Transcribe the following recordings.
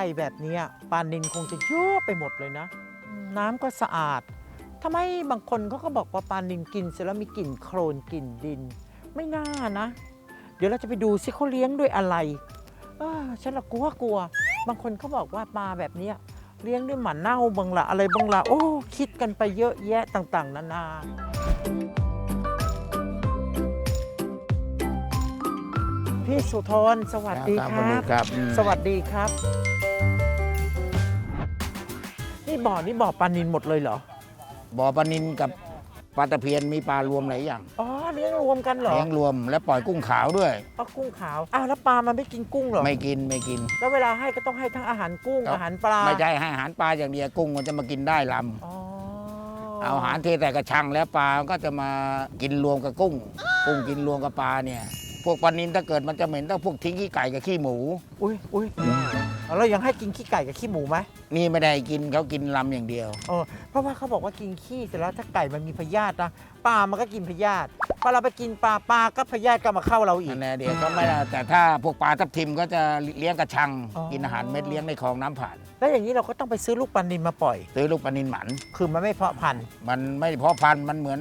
เป็นไร่ไร่ๆแบบเนี้ยปลานินคงจะเยอะไปหมดเลยนะอืมน้ำก็สะอาดทำไมบางคนเขาก็บอกว่าปลานินกินเสร็จแล้วมีกลิ่นโครนกลิ่นดิน ไม่น่านะ เดี๋ยวเราจะไปดูซิเขาเลี้ยงด้วยอะไรเออฉันละกลัวกลัว บางคนเขาบอกว่าปลาแบบเนี้ยเลี้ยงด้วยหมันเน่าบางละอะไรบางละโอ้ คิดกันไปเยอะแยะต่างๆ นานาพี่สุทนสวัสดีคสวัสรัดีบครับอืมสวัสดีครับ นี่บ่อนี่บ่อปลานินหมดเลยเหรอ บ่อปลานินกับปลาตะเพียนมีปลารวมหลายอย่างอ๋อเลี้ยงรวมกันเหรอเลี้ยงรวมและปล่อยกุ้งขาวด้วยเอากุ้งขาวอ้าวแล้วปลามันไม่กินกุ้งเหรอไม่กินไม่กิน แล้วเวลาให้ก็ต้องให้ทั้งอาหารกุ้งครับอาหารปลาไม่ใช่ให้อาหารปลาอย่างเดียวกุ้งมันจะมากินได้ลอ๋อำเอาอาหารเทแต่กระชังแล้วปลาก็จะมากินรวมกับกุ้ง กุ้งกินรวมกับปลาเนี่ย พวกปลานินถ้าเกิดมันจะเหม็นต้องพวกทิ้งขี้ไก่กับขี้หมู อุ้ยอุ้ย เอาแล้วยังให้กินขี้ไก่กับขี้หมูไหมนี่ไม่ได้กินเขากินลำอย่างเดียว เออเพราะว่าเขาบอกว่ากินขี้เสร็จแล้วถ้าไก่มันมีพยาธินะปลามันก็กินพยาธิพอเราไปกินปลาปลาก็พยาธิก็มาเข้าเราอีกอันนี้เดียวก็ไม่ได้แต่ถ้าพวกปลาทับทิมก็จะเลี้ยงกระชัง อ๋อ กินอาหารเม็ดเลี้ยงในคลองน้ำผ่าน แล้วอย่างนี้เราก็ต้องไปซื้อลูกปลานินมาปล่อย ซื้อลูกปลานินหมัน คือมันไม่เพาะพันธุ์มันไม่เพาะพันธุ์มันเหมือน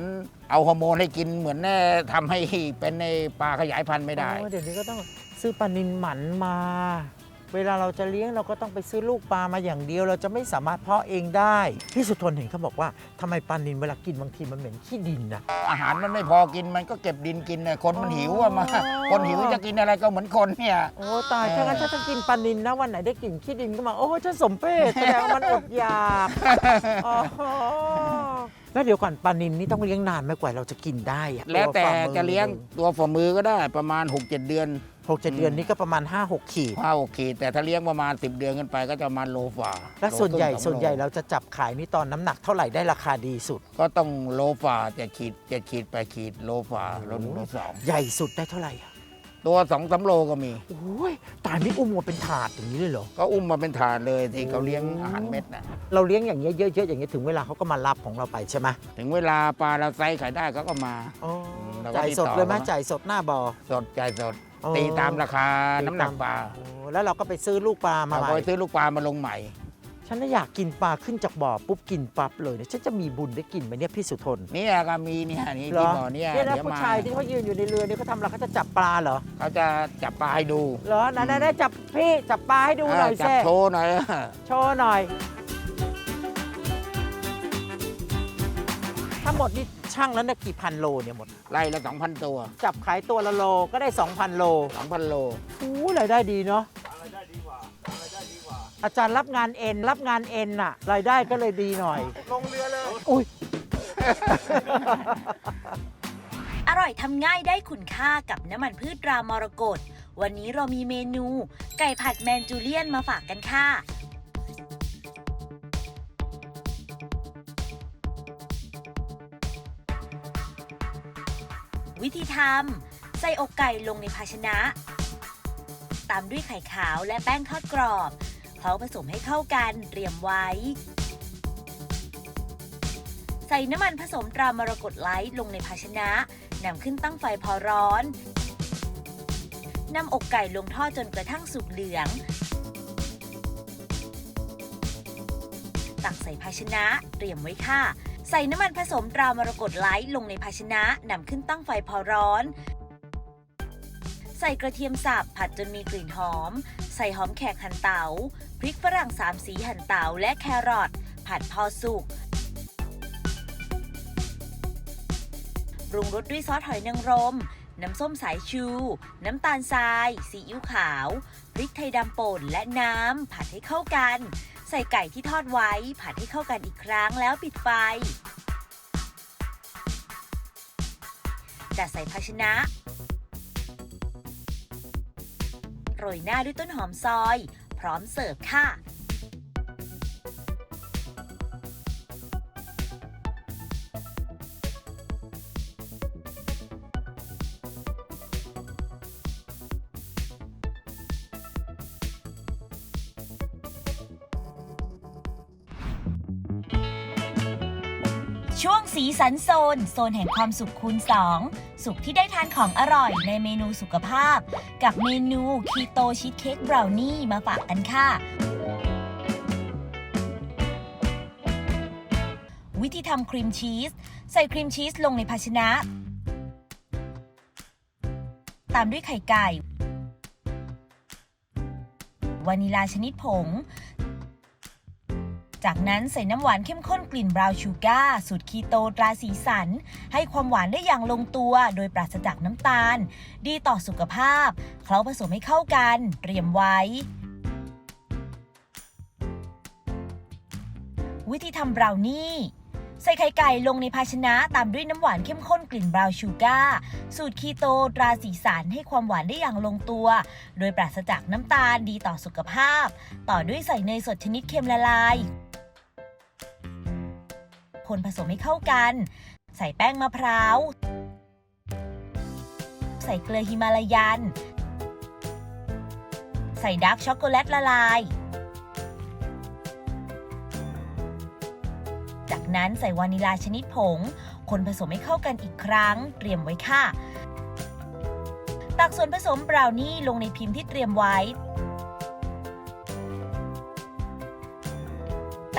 เอาฮอร์โมนให้กินเหมือนแน่ทำให้เป็นในปลาขยายพันธุ์ไม่ได้อ๋อเดี๋ยวนี้ก็ต้องซื้อปลานินหมันมา เวลาเราจะเลี้ยงเราก็ต้องไปซื้อลูกปลามาอย่างเดียว เราจะไม่สามารถเพาะเองได้ พี่สุทนเห็นเขาบอกว่าทำไมปลานินเวลากินบางทีมันเหม็นขี้ดินนะ อาหารมันไม่พอกินมันก็เก็บดินกินน่ะคนมันหิวอะมา อ๋อ คนหิวจะกินอะไรก็เหมือนคนเนี่ย โอ้ตายเออถ้างั้นถ้าจะกินปลานินนะวันไหนได้กลิ่นขี้ดินก็มา โอ้ฉันสมเพศแสดงว่ามันอดอยากอ๋อ แล้วเดี๋ยวก่อนปลานินนี่ต้องเลี้ยงนานไหมกว่าเราจะกินได้อะแล้วแต่ฝ่ามือจะเลี้ยงตัวฝ่ามือก็ได้ประมาณ 6-7 เดือนหกเจ็ดเดือนนี่ก็ประมาณ 5 6 ขีด ห้าหกขีดแต่ถ้าเลี้ยงประมาณ 10 เดือนขึ้นไปก็จะประมาณโลฝ่าและโลส่วนใหญ่ครึ่งส่วนใหญ่โลเราจะจับขายนี่ตอนน้ำหนักเท่าไหร่ได้ราคาดีสุด ก็ต้องโลฝ่าเจ็ดขีดเจ็ดขีดแปดขีดโลฝ่าโลหนึ่งโลสอง ใหญ่สุดได้เท่าไหร่อะ ตัวสองสามโลก็มี โอ้ยตายไม่อุ้มมาเป็นถาดอย่างนี้เลยเหรอ ก็อุ้มมาเป็นถาดเลยที่เขาเลี้ยงอาหารเม็ดนะเราเลี้ยงอย่างเงี้ยเยอะๆอย่างเงี้ยถึงเวลาเขาก็มารับของเราไปใช่ไหมถึงเวลาปลาเราไซส์ขายได้เขาก็มาอ๋อเราก็จ่ายติดสดต่อเลยไหมเขาจ่ายสดหน้าบอสดจ่ายสดอ๋อตีตามราคาตีน้ำหนักปลาโอ้แล้วเราก็ไปซื้อลูกปลามาเราใหก็ม่ไปซื้อลูกปลามาลงใหม่ ฉันน่ะอยากกินปลาขึ้นจากบ่อปุ๊บกินปั๊บเลยเนี่ยฉันจะมีบุญได้กินไหมเนี่ยพี่สุทนเนี่ยก็มีเนี่ยนี่เหรที่อบ่อเนี่ยเนี่ยนะเดี๋ยวผู้มาชายที่เขายืนอยู่ในเรือเนี่ยเขาทำอะไรเขาจะจับปลาเหรอเขาจะจับปลาให้ดูเหรอไหนๆได้จับพี่จับปลาให้ดูหน่อยจับแซ่โชว์หน่อย โชว์หน่อยทั้งหมดนี่ช่างแล้วเนี่ยกี่พันโลเนี่ยหมด ไล่ละสองพันตัว จับขายตัวละโลก็ได้ 2,000 โลสองพันโล อู้รายได้ดีเนาะ อาจารย์รับงานเอ็นรับงานเอ็นน่ะรายได้ก็เลยดีหน่อย ลงเรือเลยอุ้ย อร่อยทำง่ายได้คุณค่ากับน้ำมันพืชตรามรกตวันนี้เรามีเมนู ไก่ผัดแมนจูเลียนมาฝากกันค่ะ วิธีทำใส่อกไก่ลงในภาชนะ ตามด้วยไข่ขาวและแป้งทอดกรอบ เคล้าผสมให้เข้ากันเตรียมไว้ ใส่น้ำมันผสมตรามรกตไลท์ลงในภาชนะนำขึ้นตั้งไฟพอร้อนนำอกไก่ลงทอดจนกระทั่งสุกเหลือง ตักใส่ภาชนะเตรียมไว้ค่ะ ใส่น้ำมันผสมตรามรกตไลท์ลงในภาชนะนำขึ้นตั้งไฟพอร้อน ใส่กระเทียมสับผัดจนมีกลิ่นหอม ใส่หอมแขกหั่นเตา พริกฝรั่งสามสีหั่นเตาและแครอทผัดพอสุกปรุงรสด้วยซอสหอยนางรม น้ำส้มสายชู น้ำตาลทราย ซีอิ๊วขาว พริกไทยดำป่นและน้ำ ผัดให้เข้ากัน ใส่ไก่ที่ทอดไว้ ผัดให้เข้ากันอีกครั้งแล้วปิดไฟ จัดใส่ภาชนะ โรยหน้าด้วยต้นหอมซอย พร้อมเสิร์ฟค่ะ ช่วงสีสันโซน โซนแห่งความสุขคูณ 2 สุขที่ได้ทานของอร่อยในเมนูสุขภาพ กับเมนูคีโตชีสเค้กบราวนี่มาฝากกันค่ะ วิธีทำครีมชีส ใส่ครีมชีสลงในภาชนะ ตามด้วยไข่ไก่วานิลาชนิดผง จากนั้นใส่น้ำหวานเข้มข้นกลิ่นบราวน์ชูการ์สูตรคีโตตราสีสัน ให้ความหวานได้อย่างลงตัวโดยปราศจากน้ำตาล ดีต่อสุขภาพ เคล้าผสมให้เข้ากัน เตรียมไว้ วิธีทำบราวนี่ใส่ไข่ไก่ลงในภาชนะตามด้วยน้ำหวานเข้มข้นกลิ่นบราวน์ชูการ์สูตรคีโตตราสีสันให้ความหวานได้อย่างลงตัว โดยปราศจากน้ำตาลดีต่อสุขภาพ ต่อด้วยใส่เนยสดชนิดเค็มละลาย คนผสมให้เข้ากัน ใส่แป้งมะพร้าว ใส่เกลือฮิมาลายัน ใส่ดาร์กช็อกโกแลตละลาย จากนั้นใส่วานิลาชนิดผง คนผสมให้เข้ากันอีกครั้ง เตรียมไว้ค่ะ ตักส่วนผสมบราวนี่ลงในพิมพ์ที่เตรียมไว้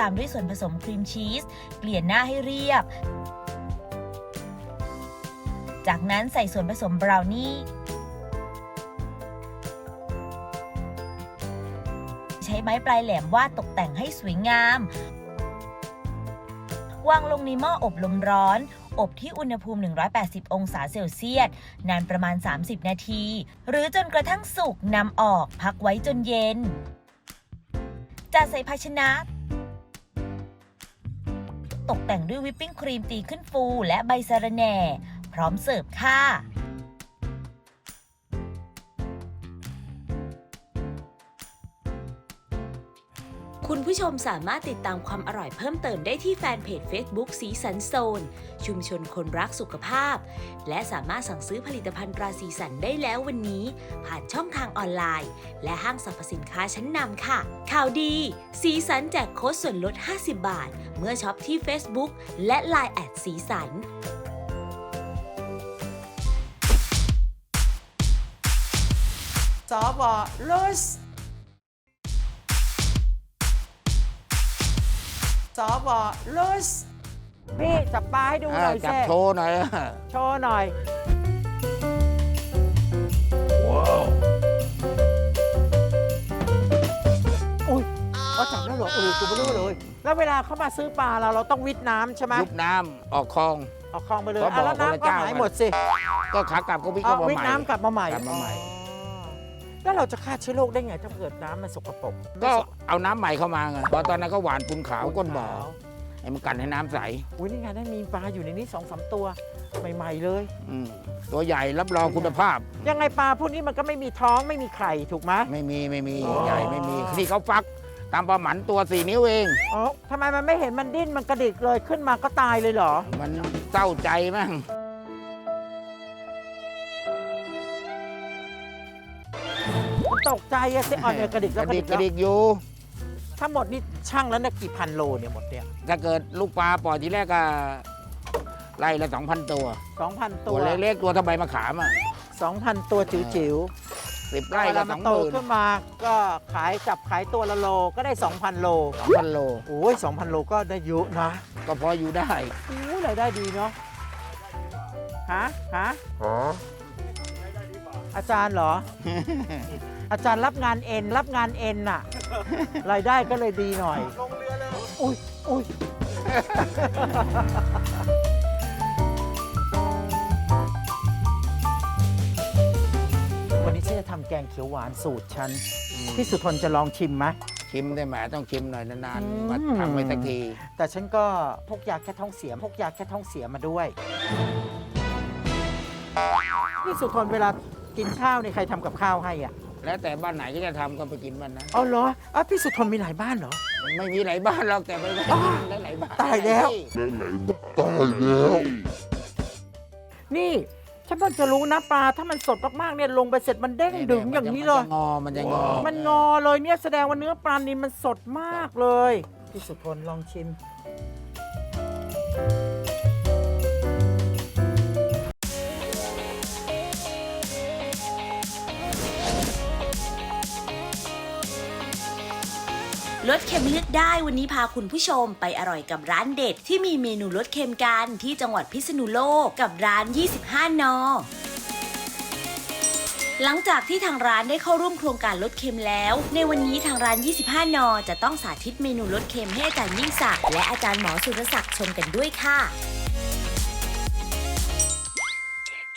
ตามด้วยส่วนผสมครีมชีส เกลี่ยหน้าให้เรียบ จากนั้นใส่ส่วนผสมบราวนี่ใช้ไม้ปลายแหลมวาดตกแต่งให้สวยงาม วางลงในหม้ออบลมร้อน อบที่อุณหภูมิ 180 องศาเซลเซียส นานประมาณ 30 นาที หรือจนกระทั่งสุกนำออกพักไว้จนเย็นจัดใส่ภาชนะ ตกแต่งด้วยวิปปิ้งครีมตีขึ้นฟูและใบสะระแหน่ พร้อมเสิร์ฟค่ะ คุณผู้ชมสามารถติดตามความอร่อยเพิ่มเติมได้ที่แฟนเพจ Facebook สีสันโซน ชุมชนคนรักสุขภาพ และสามารถสั่งซื้อผลิตภัณฑ์ตราสีสันได้แล้ววันนี้ ผ่านช่องทางออนไลน์ และห้างสรรพสินค้าชั้นนำค่ะ ข่าวดี สีสันแจกโค้ดส่วนลด 50 บาท เมื่อช็อปที่ Facebook และ Line แอดสีสันสวลุส สวลุสพี่จับปลาให้ดูหอ่าน่อยจับสิโชว์หน่อยโชว์หน่อย อุ้ยเขาจับแล้วเหรอเออกูไม่รู้เลย แล้วเวลาเขามาซื้อปลาเราเราต้องวิทน้ำใช่ไหมยุบน้ำออกคลอง เอาคลองไปเลยก็บอกอะแล้วคนละน้ำก็เจ้าหายกัน หมดสิก็ขากลับก็วิ่งเอาเข้ามาวิทใหม่น้ำกลับมาใหม่กลับมาใหม่ อ๋อ แล้วเราจะฆ่าเชื้อโรคได้ไงถ้าเกิดน้ำมันสกปรกก็เอาน้ำใหม่เข้ามาไงเพราะตอนนั้นก็หวานปูนขาวก้นบ่อขาวให้มันกันให้น้ำใสอุ้ยนี่ไงได้มีปลาอยู่ในนี้สองสามตัวใหม่ ๆ เลย อืมตัวใหญ่รับรองคุณภาพ ยังไงปลาพวกนี้มันก็ไม่มีท้องไม่มีไข่ถูกไหม ไม่มีไม่มีอ๋อ ใหญ่ไม่มีที่เขาฟักตามปลาหมันตัวสี่นิ้วเอง อ๋อทำไมมันไม่เห็นมันดิ้นมันกระดิกเลยขึ้นมาก็ตายเลยเหรอ มันเศร้าใจมั้ง ใจอะสิอ่อนเนี่ยกระดิกกแล้วระกระดิดิกกกแล้ระวดิกอยู่ ทั้งหมดนี่ช่างแล้วเนี่ยกี่พันโลเนี่ยหมดเนี่ยถ้าเกิดลูกปลาปล่อยทีแรกก็ไล่ละสองพันตัว สองพันตัตัววเล็กๆตัวทำไมมาขามอะสองพันตัวจิ๋วสิบๆไร่เวก็ลาสมัอนงโตหมื่นขึ้นมาก็ขายจับขายตัวละโลก็ได้ 2,000 โล สองพันโล โอ้ย2,000 โลก็ได้เยอะนะก็พออยู่ได้ โอ้ยรายได้ดีเนาะฮะฮะอาจารย์เหรอ อาจารย์รับงานเอ็นรับงานเอ็นน่ะ รายได้ก็เลยดีหน่อย ลงเรือเลยอุ้ยอุ้ยวันนี้ฉันจะทำแกงเขียวหวานสูตรฉันพี่สุทนจะลองชิมไหม ชิมได้แหมต้องชิมหน่อยนานอืม ๆมาทำไปสักที แต่ฉันก็พกยาแค่ท้องเสียพกยาแค่ท้องเสียมาด้วย พี่สุทนเวลากินข้าวนี่ใครทำกับข้าวให้อะ แล้วแต่บ้านไหนก็จะทำก็ไปกินมันนะเอาเหรออะพี่สุทนมีหลายบ้านเหรอ ไม่มีหลายบ้านหรอกแต่ไปไว้อ้าวหลายๆบ้านตายแล้ว นี่ฉันเพิ่งจะรู้นะปลาถ้ามันสดมากๆเนี่ยลงไปเสร็จมันเด้งดึงอย่างนี้เลยมัจะงอมันจะงอมันงอเลยเนี่ยแสดงว่าเนื้อปลานิลมันสดมากเลย พี่สุทนลองชิม ลดเค็มเลือกได้วันนี้พาคุณผู้ชมไปอร่อยกับร้านเด็ด ที่มีเมนูลดเค็มกันที่จังหวัดพิษณุโลกกับร้าน 25 นอหลังจากที่ทางร้านได้เข้าร่วมโครงการลดเค็มแล้ว ในวันนี้ทางร้าน 25 นอจะต้องสาธิตเมนูลดเค็มให้อาจารย์ยิ่งศักดิ์และอาจารย์หมอสุรศักดิ์ชมกันด้วยค่ะ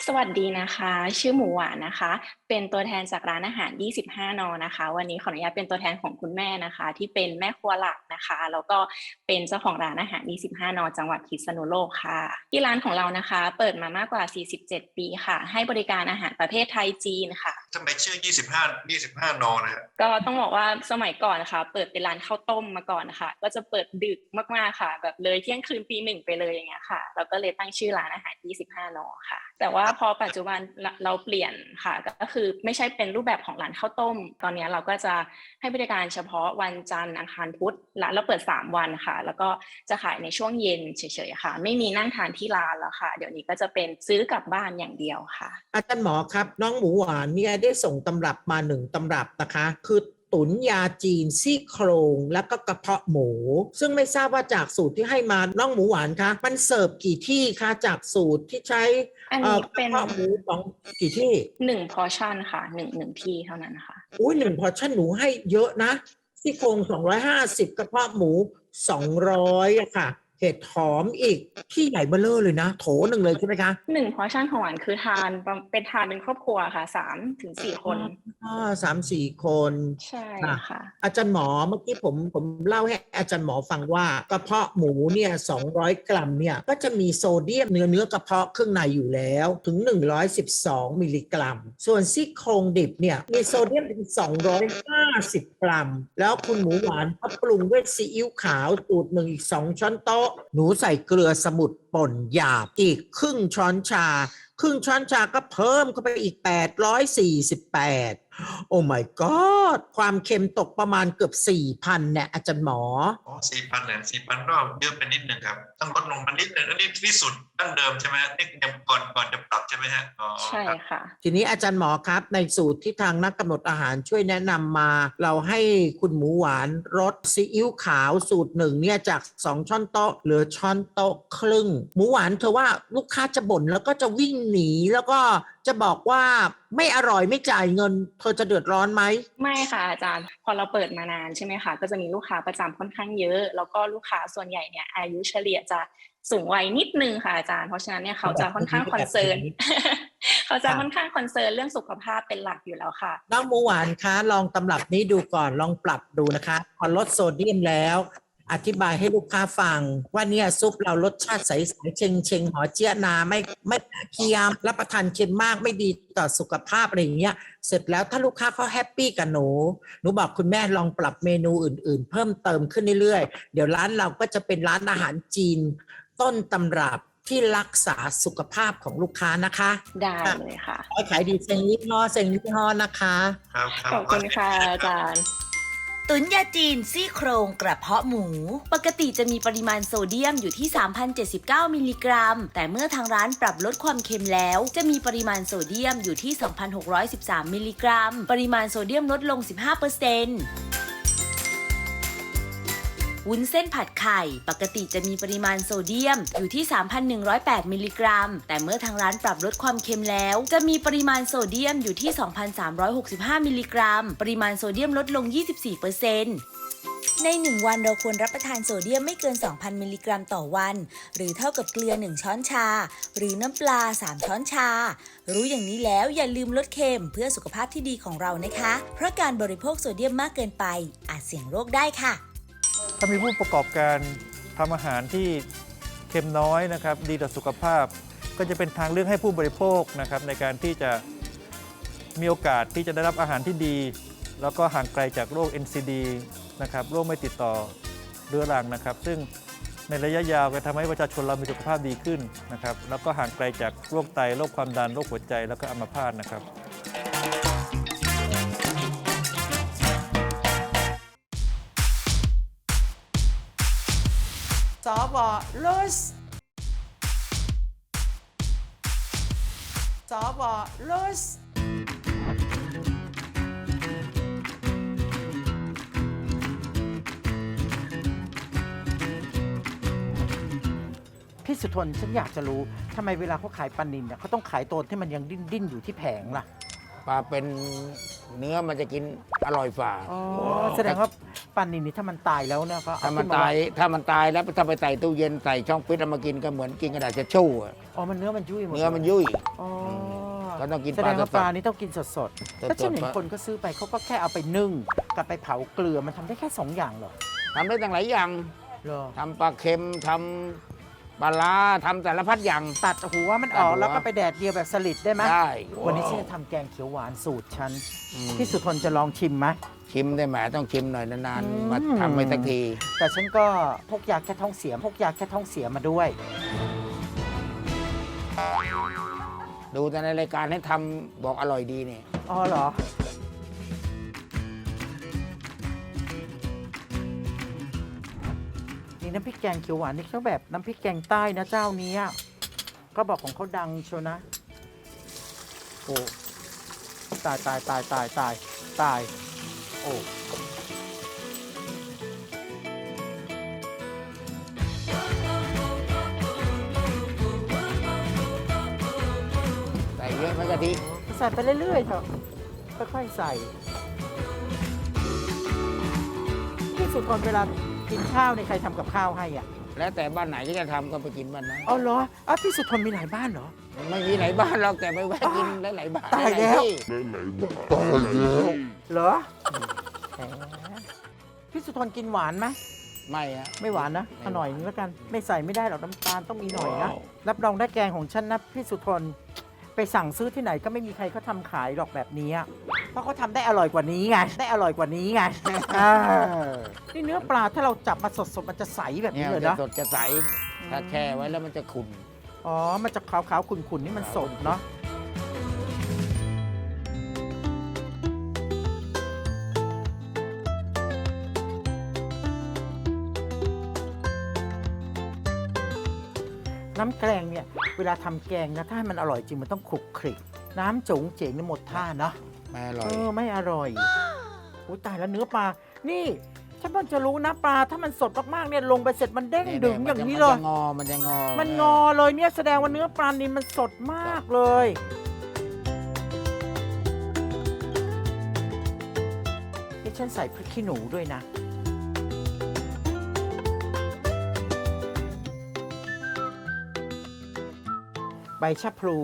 สวัสดีนะคะ ชื่อหมูหวานนะคะ เป็นตัวแทนจากร้านอาหาร 25 นอนะคะ วันนี้ขออนุญาตเป็นตัวแทนของคุณแม่นะคะ ที่เป็นแม่ครัวหลักนะคะ แล้วก็เป็นเจ้าของร้านอาหาร 25 นอจังหวัดพิษณุโลกค่ะ ที่ร้านของเรานะคะ เปิดมามากกว่า 47 ปีค่ะ ให้บริการอาหารประเภทไทยจีนค่ะทำไมชื่อ 25 25 นอนะฮะก็ต้องบอกว่าสมัยก่อนนะคะ เปิดเป็นร้านข้าวต้มมาก่อนนะคะก็จะเปิดดึกมากๆค่ะ แบบเลยเที่ยงคืนตีหนึ่งไปเลยอย่างเงี้ยค่ะเราก็เลยตั้งชื่อร้านอาหาร 25 นอค่ะ แต่ว่าพอปัจจุบันเราเราเปลี่ยนค่ะก็คือไม่ใช่เป็นรูปแบบของร้านข้าวต้ม ตอนนี้เราก็จะให้บริการเฉพาะวันจันทร์อังคารพุธร้านเราเปิด 3 วันค่ะ แล้วก็จะขายในช่วงเย็นเฉยๆค่ะ ไม่มีนั่งทานที่ร้านแล้วค่ะ เดี๋ยวนี้ก็จะเป็นซื้อกลับบ้านอย่างเดียวค่ะ อาจารย์หมอครับ น้องหมูหวานเนี่ยได้ส่งตำรับมาหนึ่งตำรับนะคะ คือ ตุ๋นยาจีนซี่โครงแล้วก็กระเพาะหมู ซึ่งไม่ทราบว่าจากสูตรที่ให้มาน้องหมูหวานคะมันเสิร์ฟกี่ที่คะจากสูตรที่ใช้อันเอ่นี้อกเป็ระนเพาะหมูของกี่ที่หนึ่งพอชั่นค่ะหนึ่งหนึ่งที่เท่านั้นค่ะอุ้ยหนึ่งพอชั่นหนูให้เยอะนะซี่โครง250กระเพาะหมู200อะค่ะ เห็ดหอมอีกที่ใหญ่เบ้อเร่อเลยนะ โถหนึ่งเลยใช่ไหมคะหนึ่งพอชั่นของหวานคือทานประเป็นทานเป็นครอบครัวค่ะสามถึงสี่คนอ่าสามสี่คนใช่ค่ะค่ะ อาจารย์หมอเมื่อกี้ผมผมเล่าให้อาจารย์หมอฟังว่ากระเพาะหมูเนี่ย200กรัมเนี่ยก็จะมีโซเดียมเนื้อเนื้อกระเพาะเครื่องในอยู่แล้วถึง 112 มิลลิกรัม ส่วนซี่โครงดิบเนี่ยมีโซเดียมถึง 250 กรัม แล้วคุณหมูหวานก็ปรุงด้วยซีอิ๊วขาวสูตรหนึ่งอีก 2 ช้อนโต๊ะหนูใส่เกลือสมุนป่นหยาบอีกครึ่งช้อนชา ครึ่งช้อนชาก็เพิ่มเข้าไปอีก 848 โอ้ my god ความเค็มตกประมาณเกือบ 4,000เนี่ยอาจารย์หมอ อ๋อ4,000เนี่ย4,000ก็เยอะไปนิดนึงครับ ต้องลดลงมานิดนึงอันนี้ที่สุดดั้งเดิมใช่ไหมนี่ยังก่อนก่อนจะปรับใช่ไหมฮะอ๋อใช่ครับค่ะ ทีนี้อาจารย์หมอครับ ในสูตรที่ทางนักกำหนดอาหารช่วยแนะนำมา เราให้คุณหมูหวานรสซีอิ๊วขาวสูตรหนึ่งเนี่ยจาก 2 ช้อนโต๊ะเหลือช้อนโต๊ะครึ่ง หมูหวานเธอว่าลูกค้าจะบ่นแล้วก็จะวิ่งหนีแล้วก็จะบอกว่า ไม่อร่อยไม่จ่ายเงิน เธอจะเดือดร้อนไหมไม่ค่ะอาจารย์ พอเราเปิดมานานใช่ไหมคะก็จะมีลูกค้าประจำค่อนข้างเยอะ แล้วก็ลูกค้าส่วนใหญ่เนี่ยอายุเฉลี่ยจะสูงวัยนิดนึงค่ะอาจารย์เพราะฉะนั้นเนี่ยเขาจะค่อนข้างคอนเซิร์นเขาจะค่อนข้างคอนเซิร์นเรื่องสุขภาพเป็นหลักอยู่แล้วค่ะน้องหมูหวานคะลองตำรับนี้ดูก่อนลองปรับดูนะคะพอลดโซเดียมแล้ว อธิบายให้ลูกค้าฟัง ว่าเนี่ยซุปเรารสชาติใสๆเชงเชงๆหอเจี๊ยนาไม่ไม่เคียมรับประทานเค็มมากไม่ดีต่อสุขภาพอะไรอย่างเงี้ยเสร็จแล้วถ้าลูกค้าเขาแฮปปี้กับหนูหนูบอกคุณแม่ลองปรับเมนูอื่นๆ เพิ่มเติมขึ้นเรื่อยๆ เดี๋ยวร้านเราก็จะเป็นร้านอาหารจีน ต้นตำรับที่รักษาสุขภาพของลูกค้านะคะ ได้เลยค่ะขอให้ขายดีเซงยี่ห้อเซงยี่ห้อนะคะครับครับขอบคุณค่ะอาจารย์ ตุนยาจีนซี่โครงกระเพาะหมู ปกติจะมีปริมาณโซเดียมอยู่ที่ 3,079 มิลลิกรัม แต่เมื่อทางร้านปรับลดความเค็มแล้ว จะมีปริมาณโซเดียมอยู่ที่ 2,613 มิลลิกรัม ปริมาณโซเดียมลดลง 15% วุ้นเส้นผัดไข่ ปกติจะมีปริมาณโซเดียมอยู่ที่ 3,108 มิลลิกรัม แต่เมื่อทางร้านปรับลดความเค็มแล้ว จะมีปริมาณโซเดียมอยู่ที่ 2,365 มิลลิกรัม ปริมาณโซเดียมลดลง 24%ใน 1 วันเราควรรับประทานโซเดียมไม่เกิน 2,000 มิลลิกรัมต่อวัน หรือเท่ากับเกลือ 1 ช้อนชา หรือน้ำปลา 3 ช้อนชา รู้อย่างนี้แล้วอย่าลืมลดเค็มเพื่อสุขภาพที่ดีของเรานะคะ เพราะการบริโภคโซเดียมมากเกินไปอาจเสี่ยงโรคได้ค่ะ ถ้ามีผู้ประกอบการทำอาหารที่เค็มน้อยนะครับ ดีต่อสุขภาพ ก็จะเป็นทางเลือกให้ผู้บริโภคนะครับ ในการที่จะมีโอกาสที่จะได้รับอาหารที่ดี แล้วก็ห่างไกลจากโรค NCD นะครับโรคไม่ติดต่อเรื้อรังนะครับ ซึ่งในระยะยาวจะทำให้ประชาชนเรามีสุขภาพดีขึ้นนะครับ แล้วก็ห่างไกลจากโรคไตโรคความดันโรคหัวใจแล้วก็อัมพาตนะครับ สวลุสสวลุสพี่สุทนฉันอยากจะรู้ทำไมเวลาเขาขายปลานินเนี่ยเขาต้องขายตัวที่มันยังดิ้นดิ้นอยู่ที่แผงล่ะ ปลาเป็นเนื้อมันจะกินอร่อยฝ่าอ๋อแสดงว่าปลานินนี่ถ้ามันตายแล้วเนี่ยก็เอถ้ามันขึ้ตายถ้ามันตายแล้วถ้าไปใส่ตู้เย็นใส่ช่องฟิตเอามากินก็เหมือนกินกระดาษเช็ดชู่อะอ๋อมันเนื้อมันยุ่ยหมดเนื้อมันยุ่ย อ๋อก็ต้องกินแสดงว่าปลาสดๆปลานี่ต้องกินสดๆสดๆแล้วฉันเห็นคนก็ซื้อไปเขาก็แค่เอาไปนึ่งกับไปเผาเกลือมันทำได้แค่สองอย่างเหรอทำได้ตั้งหลายอย่างเหรอทำปลาเค็มทำ ปลาร้าทำสารพัดอย่าง ตัดหัวมันออกตัดหัว แล้วก็ไปแดดเดียวแบบสลิดได้ไหมได้วันนี้ฉันจะทำแกงเขียวหวานสูตรฉันอืมพี่สุทนจะลองชิมไหม ชิมได้ไหมต้องชิมหน่อยนานอืม ๆมาทำไปสักที แต่ฉันก็พกยาแค่ท้องเสียพกยาแค่ท้องเสียมาด้วย ดูแต่ในรายการให้ทำบอกอร่อยดีเนี่ย อ๋อเหรอ นี่น้ำพริกแกงเขียวหวานนี่เขาแบบน้ำพริกแกงใต้นะเจ้านี้อะก็บอกของเขาดังเชียวนะโอ้ตายตายตายตายตายตายโอ้ใส่เยอะไหมกะทิใส่ไปเรื่อยๆเถอะค่อยๆใส่พี่สุทนเวลา กินข้าวในยใครทำกับข้าวให้อะแล้วแต่บ้านไหนก็จะทำก็ไปกินบ้านนั้นเอาเหรออ้าวพี่สุทนมีหลายบ้านเหรอ ไม่มีหลายบ้านเราแต่ไปแวะกินหลายๆบ้านตายแล้วหาที่เหรอแหมพี่สุทนกินหวานไหมไม่ฮะ ไม่หวานนะไม่เอาหน่อยนึงแล้วกัน ไม่ใส่ไม่ได้หรอกน้ำตาลต้องมีหน่อยนะว้าวรับรองได้แกงของฉันนะพี่สุทน ไปสั่งซื้อที่ไหนก็ไม่มีใครเขาทำขายหรอกแบบนี้อะ เพราะเขาทำได้อร่อยกว่านี้ไง ได้อร่อยกว่านี้ไงอ่านี่เนื้อปลาถ้าเราจับมาสดๆมันจะใสแบบเนี่นี้ยเลยจะนะสดจะใส ถ้าแช่ไว้แล้วมันจะขุ่น อ๋อ มันจะขาวๆ ขุ่นๆ นี่มันสดเนาะ น้ำแกงเนี่ย เวลาทำแกงนะ ถ้าให้มันอร่อยจริงมันต้องคลุกคลิก น้ำจงเจ๋งนี่หมดท่าเนาะ ไม่อร่อเอยอไม่อร่อยอุ้ยตายแล้วเนื้อปลา นี่ฉันเพิ่งจะรู้นะปลาถ้ามันสดมากๆเนี่ยลงไปเสร็จมันเด้งดึงอย่างนี้เลย มันจะงอ มันจะงอมันงอเลยเนี่ยแสดงว่าเนื้อปลานินมันสดมากเลย นี่ฉันใส่พริกขี้หนูด้วยนะ ใบชะพลู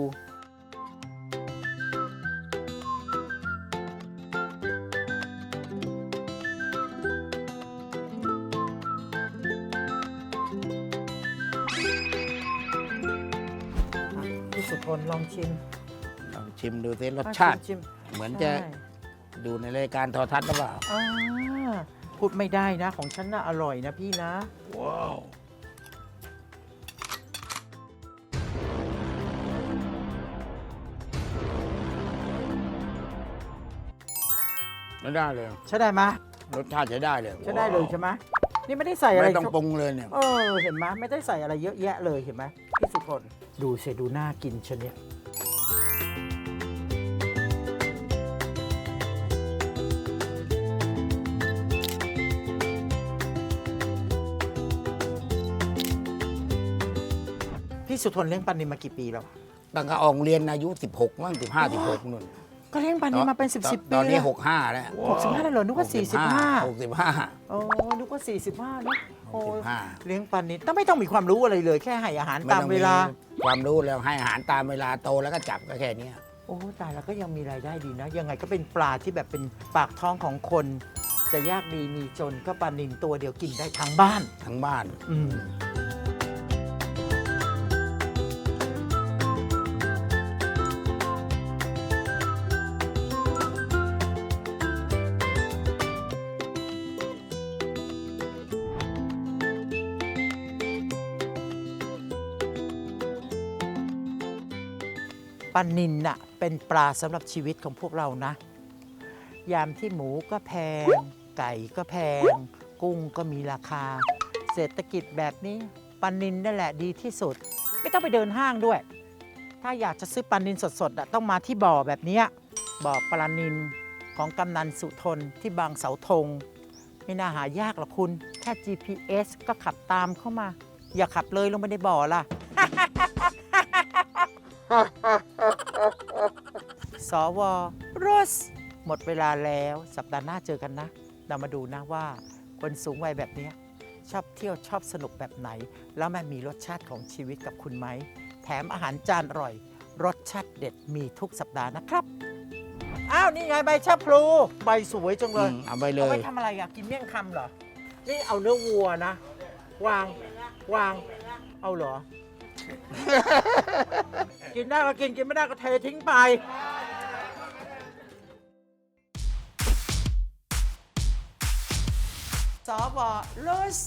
ชิมลองชิมดูสิรสอะชาติ ชิมเหมือนๆจะใช่ดูในรายการโทอทัศน์หรือเปล่า อ่าพูดไม่ได้นะ ของฉันน่ะอร่อยนะพี่นะ ว้าว ไม่ได้เลย ใช่ได้ไหมรสชาติใช้ได้เลยใช่ได้เลยใช่ไหมนี่ไม่ได้ใส่อะไร ไม่ต้องปรุงเลยเนี่ย เออเห็นไหมไม่ได้ใส่อะไรเยอะแยะเลยเห็นไหมพี่สุทนดูเสียดูน่ากินชะเนี่ย พี่สุทนเลี้ยงปลานินมากี่ปีแล้ว ตั้งแต่ออกเรียนอายุ 16มั้ง15 16นู่นก็เลี้ยงปลานินมาเป็นสิบสิบตปีอนนี้แล้ว65 แล้วหกสิบห้าเลยเหรอนึกว่าสี่สิบห้า65 โอ้นึกว่าสี่สิบห้าเนอะโอ้65 เลี้ยงปลานินต้องไม่ต้องมีความรู้อะไรเลย แค่ให้อาหารตามเวลา ความรู้แล้วให้อาหารตามเวลาโตแล้วก็จับก็แค่เนี้ยโอ้ตายแล้วก็ยังมีรายได้ดีนะ ยังไงก็เป็นปลาที่แบบเป็นปากท้องของคน จะยากดีมีจนก็ปลานินตัวเดียวกินได้ทั้งบ้าน ทั้งบ้าน อืม ปลานินน่ะเป็นปลาสำหรับชีวิตของพวกเรานะ ยามที่หมูก็แพง ไก่ก็แพง กุ้งก็มีราคา เศรษฐกิจแบบนี้ปลานินนั่นแหละดีที่สุด ไม่ต้องไปเดินห้างด้วย ถ้าอยากจะซื้อปลานินสดๆอะต้องมาที่บ่อแบบเนี้ยบ่อปลานินของกำนันสุทนที่บางเสาธงไม่น่าหายากหรอกคุณ แค่ GPS ก็ขับตามเข้ามา อย่าขับเลยลงไปในบ่อล่ะ สวรส หมดเวลาแล้วสัปดาห์หน้าเจอกันนะ เรามาดูนะว่า คนสูงวัยแบบเนี้ยชอบเที่ยวชอบสนุกแบบไหน แล้วมันมีรสชาติของชีวิตกับคุณไหม แถมอาหารจานอร่อย รสชาติเด็ดมีทุกสัปดาห์นะครับ อ้าว นี่ไงใบชะพลูใบสวยจังเลอืยมเอาไปเลเอาไปยทำอะไรอะกินเมี่ยงคำเหรอ นี่เอาเนื้อวัวนะ วาง วาง เอาเหรอ กินได้ก็กินกินไม่ได้ก็เททิ้งไป สวลส